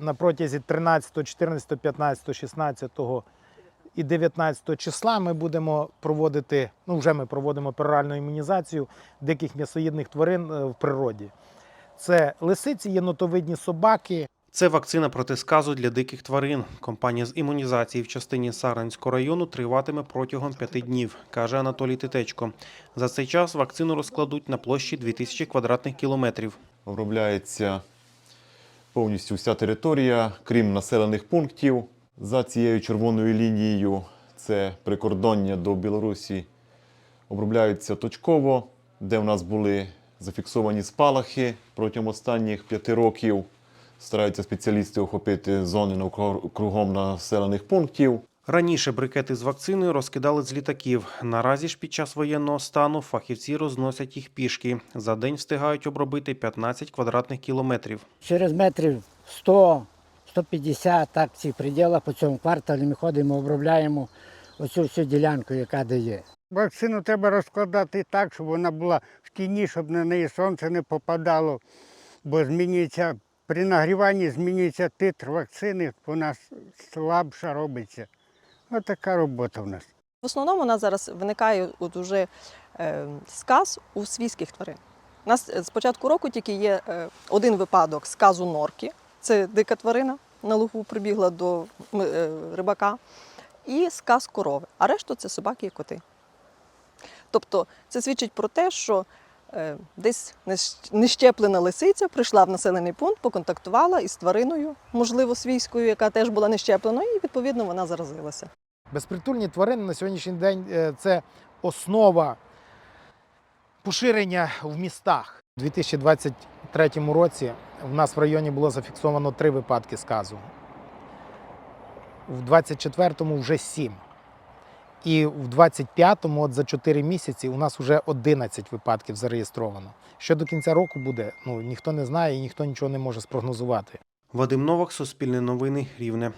На протязі 13, 14, 15, 16 і 19 числа ми будемо проводити, ну вже ми проводимо пероральну імунізацію диких м'ясоїдних тварин е, в природі. Це лисиці, єнотовидні собаки, Це вакцина проти сказу для диких тварин. Компанія з імунізації в частині Саранського району триватиме протягом п'яти днів, каже Анатолій Титечко. За цей час вакцину розкладуть на площі 2000 квадратних кілометрів. Обробляється повністю вся територія, крім населених пунктів. За цією червоною лінією це прикордоння до Білорусі. Обробляються точково, де в нас були зафіксовані спалахи протягом останніх п'яти років. Стараються спеціалісти охопити зони кругом населених пунктів. Раніше брикети з вакциною розкидали з літаків. Наразі ж під час воєнного стану фахівці розносять їх пішки. За день встигають обробити 15 квадратних кілометрів. Через метрів 100, 150, так в цих пределах по цьому кварталі ми ходимо, обробляємо оцю всю ділянку, яка дає. Вакцину треба розкладати так, щоб вона була в тіні, щоб на неї сонце не попадало, бо змінюється при нагріванні змінюється титр вакцини, вона слабша робиться. Ось така робота в нас. В основному у нас зараз виникає от уже е, сказ у свійських тварин. У нас е, з початку року тільки є е, один випадок сказу норки, це дика тварина на лугу прибігла до рибака, і сказ корови, а решту це собаки і коти. Тобто це свідчить про те, що десь нещеплена лисиця прийшла в населений пункт, поконтактувала із твариною, можливо, свійською, яка теж була нещеплена, і відповідно вона заразилася. Безпритульні тварини на сьогоднішній день е, це основа поширення в містах. У 2023 році в нас в районі було зафіксовано три випадки сказу. В 24-му вже сім. І в 25-му, от за 4 місяці, у нас вже 11 випадків зареєстровано. Що до кінця року буде, ну ніхто не знає і ніхто нічого не може спрогнозувати. Вадим Новак, Суспільне новини, Рівне.